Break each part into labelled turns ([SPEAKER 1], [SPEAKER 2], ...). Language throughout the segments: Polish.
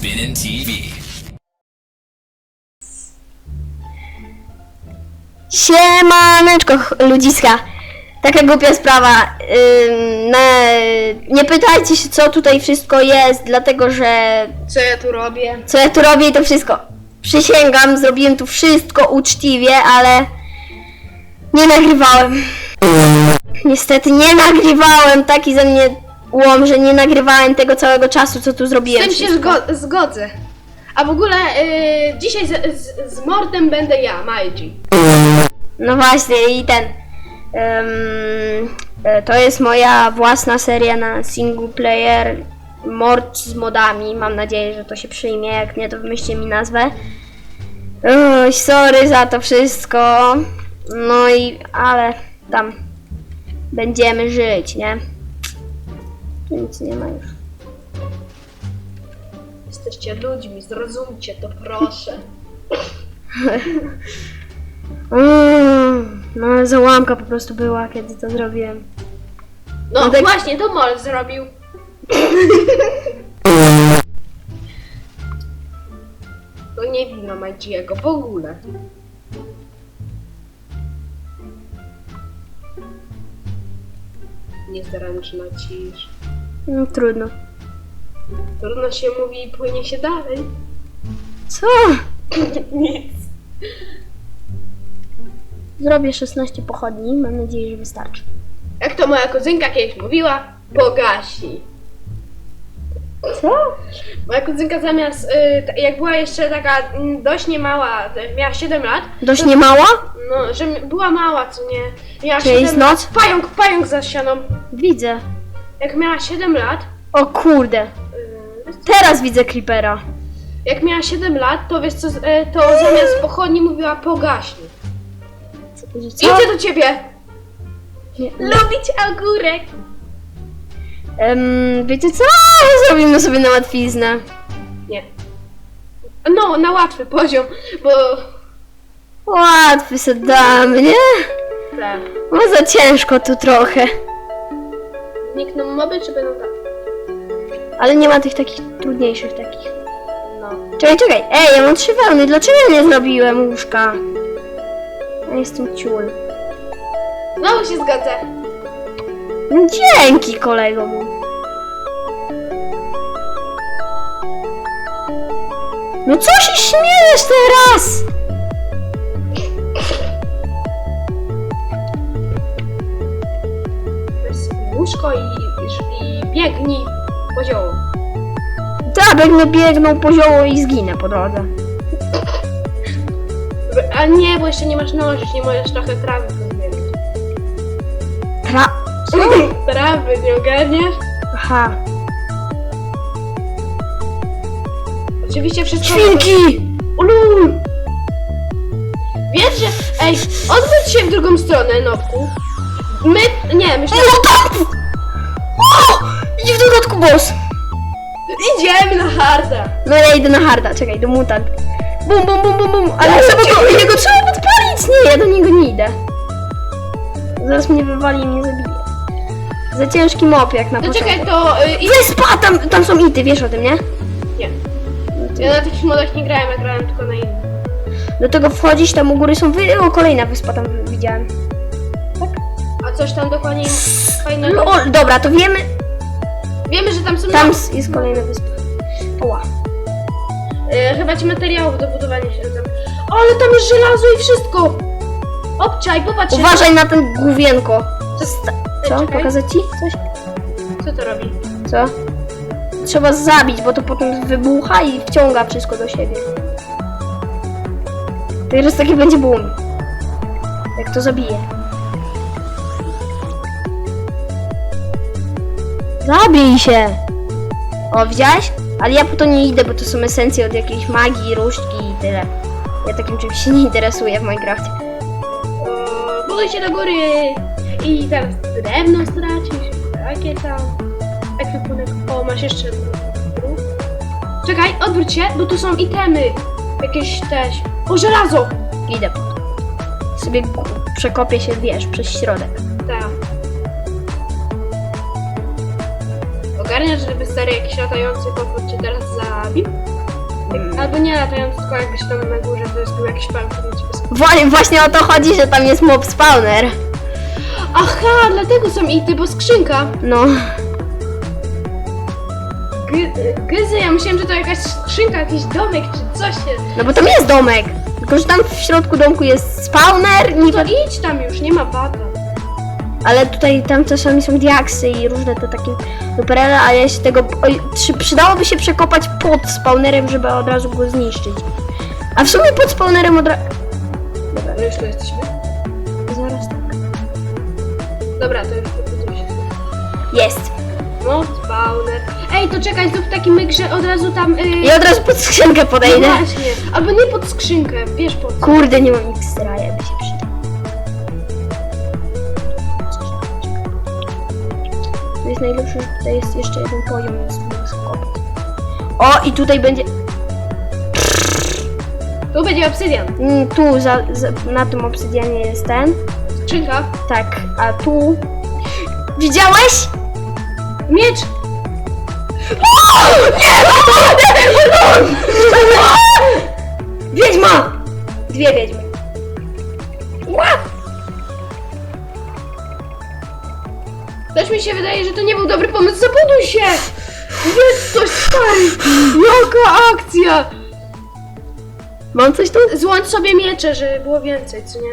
[SPEAKER 1] Spinning TV.
[SPEAKER 2] Siemaneczko, ch- ludziska. Taka głupia sprawa. Ym, nie pytajcie się, co tutaj wszystko jest, dlatego że
[SPEAKER 3] Co ja tu robię?
[SPEAKER 2] co ja tu robię i to wszystko. Przysięgam, zrobiłem tu wszystko uczciwie, ale nie nagrywałem. Niestety nie nagrywałem, taki ze mnie łom, że nie nagrywałem tego całego czasu, co tu
[SPEAKER 3] Z
[SPEAKER 2] zrobiłem.
[SPEAKER 3] tym się
[SPEAKER 2] wszystko.
[SPEAKER 3] zgo- zgodzę. A w ogóle y, dzisiaj z, z, z Mortem będę ja, Maiji.
[SPEAKER 2] No właśnie i ten. e, to jest moja własna seria na single player. Mord z modami. Mam nadzieję, że to się przyjmie. Jak nie, to wymyślcie mi nazwę. Oj, sorry za to wszystko. No i ale tam będziemy żyć, nie? Nic nie ma już.
[SPEAKER 3] Jesteście ludźmi, zrozumcie to proszę.
[SPEAKER 2] Mm, no załamka po prostu była, kiedy to zrobiłem.
[SPEAKER 3] No,
[SPEAKER 2] No tak-
[SPEAKER 3] właśnie, to Mort zrobił. To nie wina Majdziego w ogóle. Niezręczna cisz.
[SPEAKER 2] No, trudno.
[SPEAKER 3] Trudno się mówi i płynie się dalej.
[SPEAKER 2] Co?
[SPEAKER 3] Nic.
[SPEAKER 2] Zrobię 16 pochodni, mam nadzieję, że wystarczy.
[SPEAKER 3] Jak to moja kuzynka kiedyś mówiła, pogasi.
[SPEAKER 2] Co?
[SPEAKER 3] Moja kuzynka zamiast, y, jak była jeszcze taka mm, dość niemała, miała 7 lat,
[SPEAKER 2] Dość nie mała?
[SPEAKER 3] no, że mi- była mała, co nie? Miała
[SPEAKER 2] Czyli
[SPEAKER 3] 7
[SPEAKER 2] z noc?
[SPEAKER 3] lat. Pająk, pająk za ścianą.
[SPEAKER 2] Widzę.
[SPEAKER 3] Jak miała 7 lat,
[SPEAKER 2] O kurde.
[SPEAKER 3] y,
[SPEAKER 2] Teraz widzę creepera.
[SPEAKER 3] jak miała 7 lat, to wiesz co, z- y, to zamiast pochodni mówiła pogaśnie.
[SPEAKER 2] Co?
[SPEAKER 3] Idzie do ciebie!
[SPEAKER 2] Nie.
[SPEAKER 3] Lubić ogórek!
[SPEAKER 2] Em, wiecie co? Zrobimy sobie na łatwiznę.
[SPEAKER 3] Nie. No, na łatwy poziom, bo...
[SPEAKER 2] Łatwy se damy, nie?
[SPEAKER 3] Tak.
[SPEAKER 2] No za ciężko tu trochę.
[SPEAKER 3] Znikną moby, czy będą tak?
[SPEAKER 2] Ale nie ma tych takich trudniejszych takich.
[SPEAKER 3] No.
[SPEAKER 2] Czekaj, czekaj. Ej, ja mam trzy wełny. Dlaczego ja nie zrobiłem łóżka? Ja jestem ciul.
[SPEAKER 3] Znowu się zgodzę.
[SPEAKER 2] No dzięki kolego mój. No co się śmiejesz teraz?
[SPEAKER 3] Biegnij poziomo.
[SPEAKER 2] Tak, będę biegnął poziomo i zginę po drodze.
[SPEAKER 3] A nie, bo jeszcze nie masz nożyc, nie możesz trochę trawy pozbierać.
[SPEAKER 2] Tra...
[SPEAKER 3] trawy, nie ogarniasz?
[SPEAKER 2] Aha.
[SPEAKER 3] Oczywiście wszystko...
[SPEAKER 2] Świnki!
[SPEAKER 3] Ulul! Wiesz, że... Ej, odwróć się w drugą stronę, Nopku. My... Nie, myślę...
[SPEAKER 2] No tak! Idzie w dodatku boss.
[SPEAKER 3] Idziemy na harda.
[SPEAKER 2] No ja idę na harda, czekaj, do mutant. Bum, bum, bum, bum, bum. Ale trzeba go, jego trzeba podpalić! Nie, ja do niego nie idę. Zaraz mnie wywali i mnie zabije. Za ciężki mop jak na
[SPEAKER 3] No
[SPEAKER 2] początku.
[SPEAKER 3] czekaj, to... Y, i...
[SPEAKER 2] Wyspa! Tam, tam są ity, wiesz o tym, nie?
[SPEAKER 3] Nie. Ja na takich modach nie grałem, ja grałem tylko na innych.
[SPEAKER 2] Do tego wchodzisz, tam u góry są wy... O, kolejna wyspa tam widziałem.
[SPEAKER 3] A coś tam dokładnie fajnego...
[SPEAKER 2] No, o, dobra, to wiemy.
[SPEAKER 3] Wiemy, że tam są...
[SPEAKER 2] Tam s- jest kolejna wyspa. Oła.
[SPEAKER 3] Y, chyba ci materiałów do budowania się rodzą. Ale tam jest żelazo i wszystko! Obczaj, popatrz.
[SPEAKER 2] Uważaj na ten główienko. Sta- Co?
[SPEAKER 3] Czekaj.
[SPEAKER 2] Pokazać ci coś?
[SPEAKER 3] Co to robi?
[SPEAKER 2] Co? Trzeba zabić, bo to potem wybucha i wciąga wszystko do siebie. Teraz taki będzie boom. Jak to zabije. Zabij się! O, widziałeś? Ale ja po to nie idę, bo to są esencje od jakiejś magii, różdżki i tyle. Ja takim czymś się nie interesuję w Minecrafcie.
[SPEAKER 3] O, Buduj się do góry! I teraz drewno stracisz. Takie tam. Ekwipunek. O, masz jeszcze. Czekaj, odwróć się, bo tu są itemy. Jakieś też. O, żelazo!
[SPEAKER 2] Idę. Sobie przekopię się, wiesz, przez środek.
[SPEAKER 3] Ogarniasz, żeby stary jakiś latający potwór cię teraz zabił? Albo nie latający, tylko jakbyś tam na górze, to jest tu jakiś pan, który cię wyskakuje.
[SPEAKER 2] Wła- Właśnie o to chodzi, że tam jest mob spawner.
[SPEAKER 3] Aha, dlatego są ity, bo skrzynka.
[SPEAKER 2] No.
[SPEAKER 3] Gyzy, ja myślałem, że to jakaś skrzynka, jakiś domek czy coś jest.
[SPEAKER 2] No bo tam jest domek. Tylko, że tam w środku domku jest spawner,
[SPEAKER 3] No to idź tam już, nie ma bata.
[SPEAKER 2] Ale tutaj tam czasami są diaksy i różne te takie duperele, a ja się tego... Oj, przydałoby się przekopać pod spawnerem, żeby od razu go zniszczyć. A w sumie pod spawnerem od razu...
[SPEAKER 3] Dobra, no już tu jesteśmy.
[SPEAKER 2] Zaraz tak.
[SPEAKER 3] Dobra, to już tu.
[SPEAKER 2] Jest.
[SPEAKER 3] No, spawner. Ej, to czekaj, zrób taki myk, że od razu tam... Yy...
[SPEAKER 2] I od razu pod skrzynkę
[SPEAKER 3] No
[SPEAKER 2] podejdę.
[SPEAKER 3] właśnie, albo nie pod skrzynkę, wiesz po co.
[SPEAKER 2] Kurde, nie mam X-raya, by się przydał. Jest najlepsze, że tutaj jest jeszcze jeden poziom, więc skopać. O, i tutaj będzie...
[SPEAKER 3] Tu będzie obsydian.
[SPEAKER 2] Mm, tu, za, za, na tym obsydianie jest ten.
[SPEAKER 3] Skrzynka.
[SPEAKER 2] Tak, a tu... Widziałeś?
[SPEAKER 3] Miecz!
[SPEAKER 2] Wiedźma! Dwie wiedźmy. Ła!
[SPEAKER 3] Też mi się wydaje, że to nie był dobry pomysł. Zabuduj się! Jest coś stary! Jaka akcja!
[SPEAKER 2] Mam coś tu?
[SPEAKER 3] Złącz sobie miecze, żeby było więcej, co nie?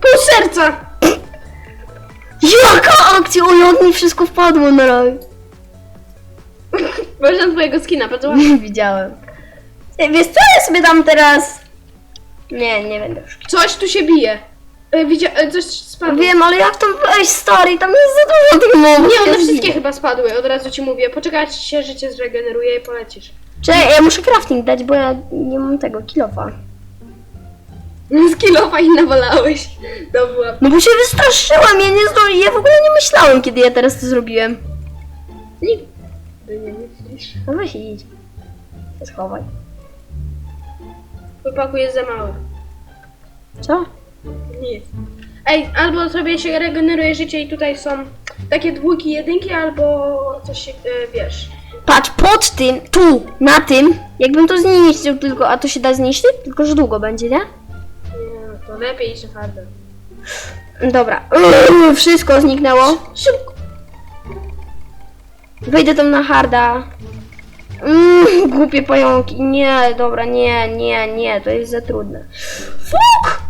[SPEAKER 3] Pół serca!
[SPEAKER 2] Jaka akcja! Oj, od mi wszystko wpadło na raj.
[SPEAKER 3] Można twojego skina, bardzo ładnie.
[SPEAKER 2] Nie widziałem. Ej, Wiesz co, ja sobie dam teraz... Nie, nie będę już.
[SPEAKER 3] Coś tu się bije. E, Widzia... e, Coś spadło.
[SPEAKER 2] Wiem, ale jak tam wejść, stary, tam jest za dużo tych mobów.
[SPEAKER 3] Nie, one
[SPEAKER 2] Ja
[SPEAKER 3] wszystkie chyba spadły, od razu ci mówię. Poczekaj, się życie zregeneruje i polecisz.
[SPEAKER 2] Czekaj, ja muszę crafting dać, bo ja nie mam tego kilofa.
[SPEAKER 3] Z kilofa i nawalałeś. Dobra.
[SPEAKER 2] No bo się wystraszyłam, ja nie zdążyłem, ja w ogóle nie myślałem, kiedy ja teraz to zrobiłem.
[SPEAKER 3] Nigdy nie myślisz.
[SPEAKER 2] No weź idź. Schowaj.
[SPEAKER 3] Chłopaku jest za mały.
[SPEAKER 2] Co?
[SPEAKER 3] Nic. Ej, albo sobie się regeneruje życie i tutaj są takie dwójki, jedynki, albo coś się, e, wiesz.
[SPEAKER 2] Patrz, pod tym, tu, na tym, jakbym to zniszczył tylko, a to się da zniszczyć? Tylko, że długo będzie, nie?
[SPEAKER 3] Nie, to lepiej na hardę.
[SPEAKER 2] Dobra, Uuu, wszystko zniknęło.
[SPEAKER 3] Szybko.
[SPEAKER 2] Wejdę tam na harda. Mm, głupie pająki. Nie, dobra, nie, nie, nie, to jest za trudne. Fuk!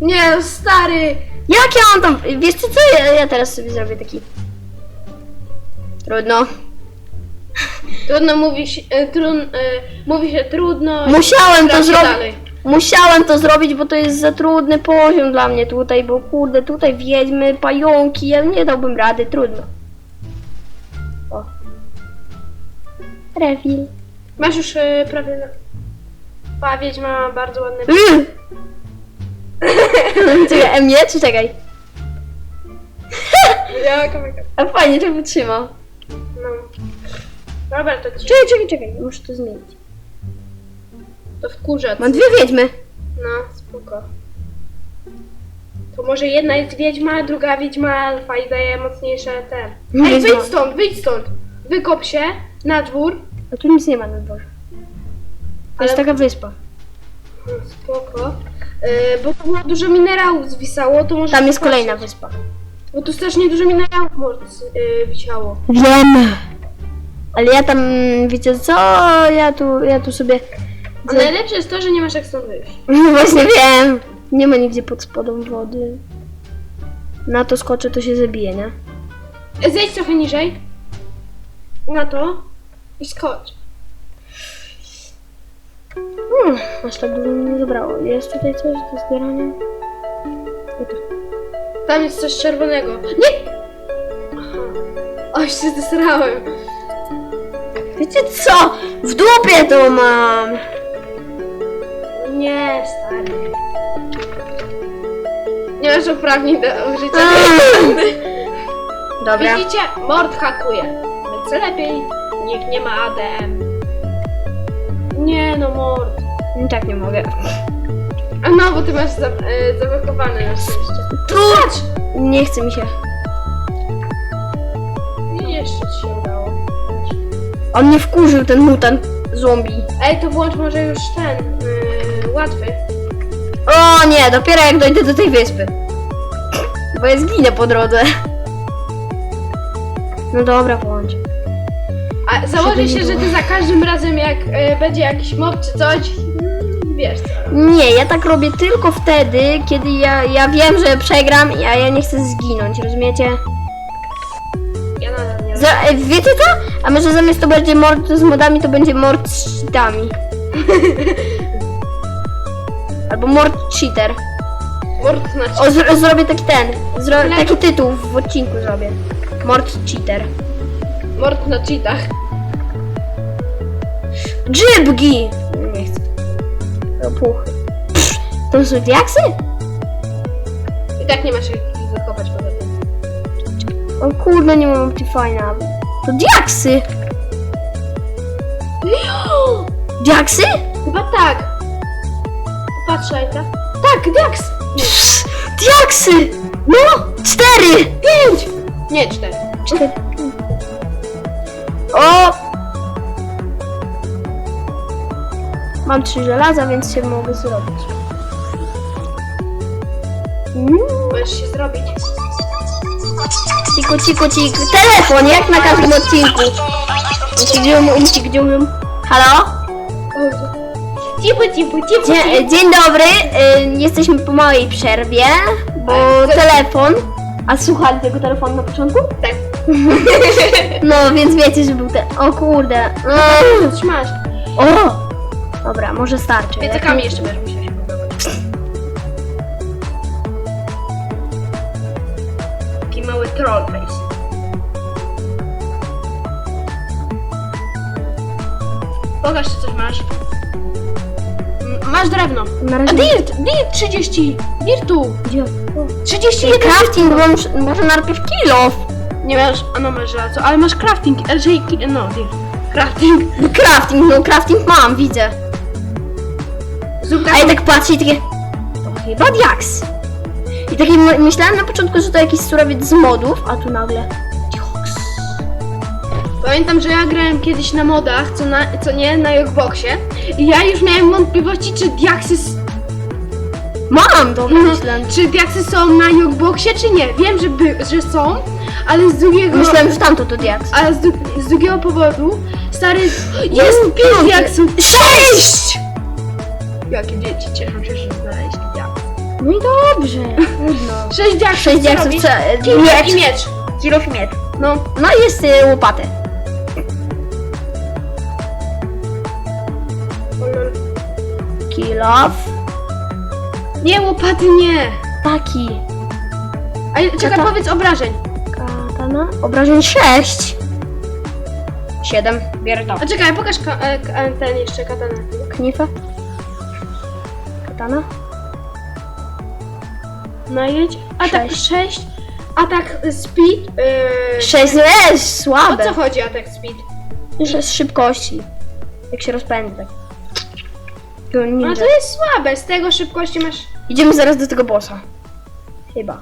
[SPEAKER 3] Nie, no stary.
[SPEAKER 2] Jak ja mam tam... Wiesz co, co ja, ja teraz sobie zrobię taki... Trudno.
[SPEAKER 3] Trudno mówi się, e, trun, e, mówi się trudno. i
[SPEAKER 2] Musiałem to zrobić.
[SPEAKER 3] dalej.
[SPEAKER 2] Musiałem to zrobić, bo to jest za trudny poziom dla mnie tutaj, bo kurde, tutaj wiedźmy, pająki, ja nie dałbym rady, trudno. O. Refill.
[SPEAKER 3] Masz już e, prawie na... Pawiedź ma bardzo ładny...
[SPEAKER 2] Yy. Czekaj, M nie, czy czekaj?
[SPEAKER 3] Ja, kamyka.
[SPEAKER 2] A fajnie, to wytrzymał.
[SPEAKER 3] No. Dobra, to ci
[SPEAKER 2] Czekaj, czekaj, czekaj, muszę to zmienić.
[SPEAKER 3] to wkurza.
[SPEAKER 2] Mam dwie wiedźmy.
[SPEAKER 3] No, spoko. To może jedna jest wiedźma, a druga wiedźma alfa i daje mocniejsze te. Ej,
[SPEAKER 2] Wiedźma.
[SPEAKER 3] wyjdź stąd, wyjdź stąd! Wykop się na dwór.
[SPEAKER 2] A tu nic nie ma na dworze. To jest
[SPEAKER 3] Ale-
[SPEAKER 2] taka wyspa.
[SPEAKER 3] No, Spoko. Yy, bo tu było dużo minerałów zwisało, to może...
[SPEAKER 2] Tam jest kolejna wyspa.
[SPEAKER 3] Bo tu strasznie dużo minerałów yy, wisiało.
[SPEAKER 2] Wiem. Ale ja tam, wiecie co, ja tu, ja tu sobie...
[SPEAKER 3] A najlepsze jest to, że nie masz jak stąd wyjść.
[SPEAKER 2] No właśnie wiem. Nie ma nigdzie pod spodem wody. Na to skoczę, to się zabije, nie?
[SPEAKER 3] E, Zejdź trochę niżej. Na to. I skocz.
[SPEAKER 2] Hmm, aż tak dużo mi nie zabrało. Jest tutaj coś do zbierania? Nie tu.
[SPEAKER 3] Tam jest coś czerwonego. Nie! Aha. Oj, się zesrałem.
[SPEAKER 2] Wiecie co? W dupie to mam.
[SPEAKER 3] Nie, stary. Nie masz uprawnień do użycia
[SPEAKER 2] Mm.
[SPEAKER 3] tej
[SPEAKER 2] Dobra.
[SPEAKER 3] Widzicie? Mord hakuje. Więc lepiej niech nie ma ADM. Nie no, mord.
[SPEAKER 2] I tak nie mogę.
[SPEAKER 3] A no, bo ty masz za, e, zablokowane na szczęście.
[SPEAKER 2] Tu! Nie chce mi się.
[SPEAKER 3] I jeszcze ci się udało.
[SPEAKER 2] On mnie wkurzył, ten mutant zombie.
[SPEAKER 3] Ej, to włącz może już ten, yy, łatwy.
[SPEAKER 2] O nie, dopiero jak dojdę do tej wyspy. Bo ja zginę po drodze. No dobra, włącz.
[SPEAKER 3] A założę się,
[SPEAKER 2] nie
[SPEAKER 3] że ty za każdym razem jak y, będzie jakiś mob czy coś, wiesz co.
[SPEAKER 2] Nie, ja tak robię tylko wtedy, kiedy ja, ja wiem, że przegram, a ja nie chcę zginąć, rozumiecie?
[SPEAKER 3] Ja nadal nie
[SPEAKER 2] Za, e, wiecie co? A może zamiast to będzie mord z modami, to będzie mord z cheatami. Albo mord cheater.
[SPEAKER 3] Mord znaczy.
[SPEAKER 2] O, zro, zrobię taki ten, zro, taki tytuł w odcinku zrobię. Mord cheater.
[SPEAKER 3] Mord na cheatach.
[SPEAKER 2] Grzybki! Opuchy. To są diaksy?
[SPEAKER 3] I tak nie masz jak ich wykopać potem.
[SPEAKER 2] O kurde, nie mam Optifine'a. To diaksy! Diaksy?
[SPEAKER 3] Chyba tak. Patrzaj, tak? Tak!
[SPEAKER 2] Psz, diaksy! No! Cztery!
[SPEAKER 3] Pięć! Nie, cztery.
[SPEAKER 2] Cztery. O! Mam trzy żelaza, więc się mogę zrobić. Mm.
[SPEAKER 3] Możesz się zrobić.
[SPEAKER 2] Ciku, ciku, ciku. Telefon, jak na każdym odcinku. Gdzium, umcik. Halo?
[SPEAKER 3] Cipu, cipu, cipu,
[SPEAKER 2] Dzień, dzień dobry. y, Jesteśmy po małej przerwie, bo
[SPEAKER 3] Tak,
[SPEAKER 2] telefon. A słuchali tego telefonu na początku?
[SPEAKER 3] Tak.
[SPEAKER 2] No, więc wiecie, że był ten. O kurde. Mm.
[SPEAKER 3] Coś masz.
[SPEAKER 2] O! Dobra, może starczy.
[SPEAKER 3] Piecykami jeszcze będziesz musiał się budować. Taki mały troll face. Pokaż, czy coś masz. M- Masz drewno.
[SPEAKER 2] Na
[SPEAKER 3] A
[SPEAKER 2] razie.
[SPEAKER 3] dirt! Dirt 30! Dirtu!
[SPEAKER 2] Gdzie?
[SPEAKER 3] 31!
[SPEAKER 2] Crafting, bo muszę, może najpierw kill off.
[SPEAKER 3] Nie masz, a no masz żelazo, ale masz crafting, ki- no, dirt. Crafting.
[SPEAKER 2] Crafting, no crafting mam, widzę. A ja tak patrzę i takie. To chyba diaks. I takie my- myślałem na początku, że to jakiś surowiec z modów, a tu nagle. Diaks.
[SPEAKER 3] Pamiętam, że ja grałem kiedyś na modach, co, na, co nie, na Jogboxie i ja już miałem wątpliwości, czy diaksy, s-
[SPEAKER 2] Mam, dobra,
[SPEAKER 3] no,
[SPEAKER 2] myślałem.
[SPEAKER 3] czy diaksy są na Jogboxie, czy nie. Wiem, że, by, że są, ale z drugiego...
[SPEAKER 2] Myślałem, że tamto to diaks.
[SPEAKER 3] Ale z, dru- z drugiego powodu, stary, jest pięć diaksów.
[SPEAKER 2] Sześć!
[SPEAKER 3] Jakie dzieci cieszą się, że znaleźli.
[SPEAKER 2] No i dobrze. Trudno.
[SPEAKER 3] Sześć diaksów,
[SPEAKER 2] Sześć
[SPEAKER 3] co
[SPEAKER 2] diaksów, e, Miecz.
[SPEAKER 3] i miecz.
[SPEAKER 2] I miecz.
[SPEAKER 3] No,
[SPEAKER 2] No i jest y, łopatę. Kill off.
[SPEAKER 3] nie, łopaty nie.
[SPEAKER 2] Taki.
[SPEAKER 3] A czekaj,
[SPEAKER 2] Kata-
[SPEAKER 3] powiedz obrażeń.
[SPEAKER 2] Katana. Obrażeń 6. 7. Bierę to.
[SPEAKER 3] A czekaj, pokaż ka- e, e, ten jeszcze katanę.
[SPEAKER 2] Knifę. Katana.
[SPEAKER 3] Najedź. Atak
[SPEAKER 2] Sześć.
[SPEAKER 3] 6. Atak speed. Yy,
[SPEAKER 2] 6 jest
[SPEAKER 3] O
[SPEAKER 2] słabe.
[SPEAKER 3] co chodzi atak speed?
[SPEAKER 2] Że z szybkości. Jak się rozpędza. tak. To ninja.
[SPEAKER 3] to jest słabe, z tego szybkości masz.
[SPEAKER 2] Idziemy zaraz do tego bossa. Chyba.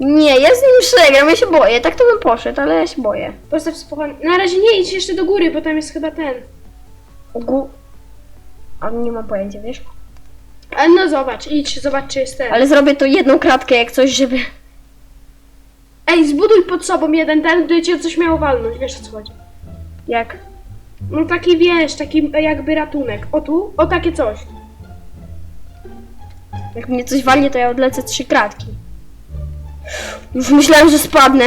[SPEAKER 2] Nie, ja z nim przegram, ja się boję. Tak to bym poszedł, ale ja się boję.
[SPEAKER 3] Postaw spokojnie. Na razie nie idź jeszcze do góry, bo tam jest chyba ten.
[SPEAKER 2] Gu... A nie mam pojęcia, wiesz?
[SPEAKER 3] Ale no zobacz, idź, zobacz czy jest ten.
[SPEAKER 2] Ale zrobię to jedną kratkę jak coś, żeby...
[SPEAKER 3] Ej, zbuduj pod sobą jeden ten, który cię coś miało walnąć, wiesz o co chodzi.
[SPEAKER 2] Jak?
[SPEAKER 3] No taki wiesz, taki jakby ratunek. O tu, o takie coś.
[SPEAKER 2] Jak mnie coś walnie, to ja odlecę trzy kratki. Już myślałem, że spadnę.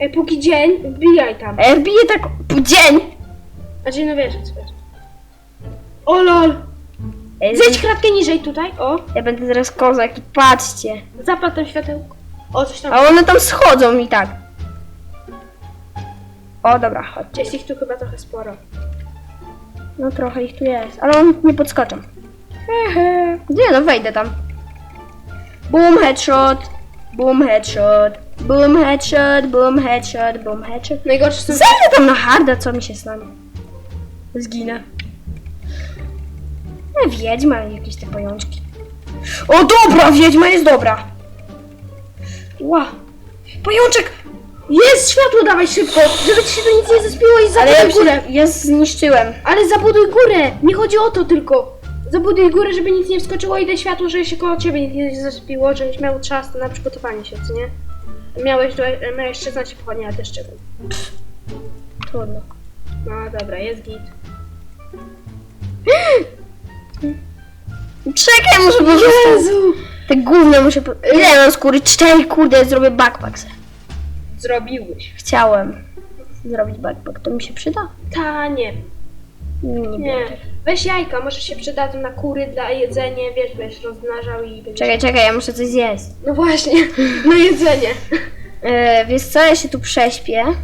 [SPEAKER 3] Ej, póki dzień, wbijaj tam.
[SPEAKER 2] A ja wbiję tak dzień.
[SPEAKER 3] Znaczy, no wiesz co chodzi. O lol!
[SPEAKER 2] Ej,
[SPEAKER 3] Zejdź kratkę niżej tutaj, o.
[SPEAKER 2] Ja będę teraz kozak i patrzcie.
[SPEAKER 3] Zapal tam światełko. O, coś tam.
[SPEAKER 2] A one tam schodzą i tak. O, dobra, chodźcie.
[SPEAKER 3] Jest ich tu chyba trochę sporo.
[SPEAKER 2] No trochę ich tu jest, ale on nie podskoczą. Hehe. Nie no, wejdę tam. Boom, headshot. Boom, headshot. Boom, headshot, boom, headshot, boom, headshot.
[SPEAKER 3] Najgorsze są...
[SPEAKER 2] Zajdę tam na harda, co mi się stanie. Zginę. No, wiedźma, jakieś te pajączki. O, dobra, wiedźma jest dobra. Ła. Pajączek!
[SPEAKER 3] Jest światło, dawaj szybko, żeby ci się to nic nie zespiło i
[SPEAKER 2] Ale ja
[SPEAKER 3] zabuduj górę.
[SPEAKER 2] już ja zniszczyłem.
[SPEAKER 3] Ale zabuduj górę, nie chodzi o to tylko. Zabuduj górę, żeby nic nie wskoczyło i daj światło, żeby się koło ciebie nic nie zespiło, żebyś miał czas na przygotowanie się, co nie? Miałeś, miałeś 16 pochodni, ale też czego.
[SPEAKER 2] Trudno.
[SPEAKER 3] No dobra, jest git.
[SPEAKER 2] Czekaj, muszę po prostu... Te gówno muszę... Po... Ile ja mam skóry? Cztery, kurde, zrobię backpack se.
[SPEAKER 3] Zrobiłeś.
[SPEAKER 2] Chciałem zrobić backpack. To mi się przyda?
[SPEAKER 3] Ta, nie.
[SPEAKER 2] Nie,
[SPEAKER 3] Nie.
[SPEAKER 2] nie.
[SPEAKER 3] Weź jajka, może się przydadzą na kury, dla jedzenie, wiesz, będziesz rozmnażał i będziesz...
[SPEAKER 2] Czekaj, czekaj, ja muszę coś zjeść.
[SPEAKER 3] No właśnie, na jedzenie.
[SPEAKER 2] E, wiesz co, ja się tu prześpię.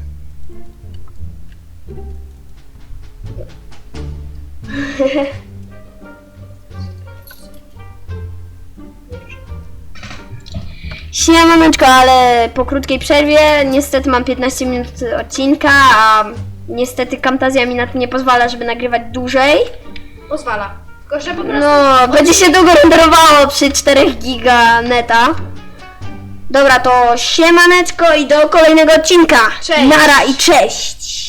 [SPEAKER 2] Siemaneczko, ale po krótkiej przerwie niestety mam 15 minut odcinka, a niestety Camtasia mi na to nie pozwala, żeby nagrywać dłużej.
[SPEAKER 3] Pozwala. Tylko, że po prostu...
[SPEAKER 2] No, będzie się długo renderowało przy 4 giga neta. Dobra, to siemaneczko i do kolejnego odcinka.
[SPEAKER 3] Cześć.
[SPEAKER 2] Nara i cześć.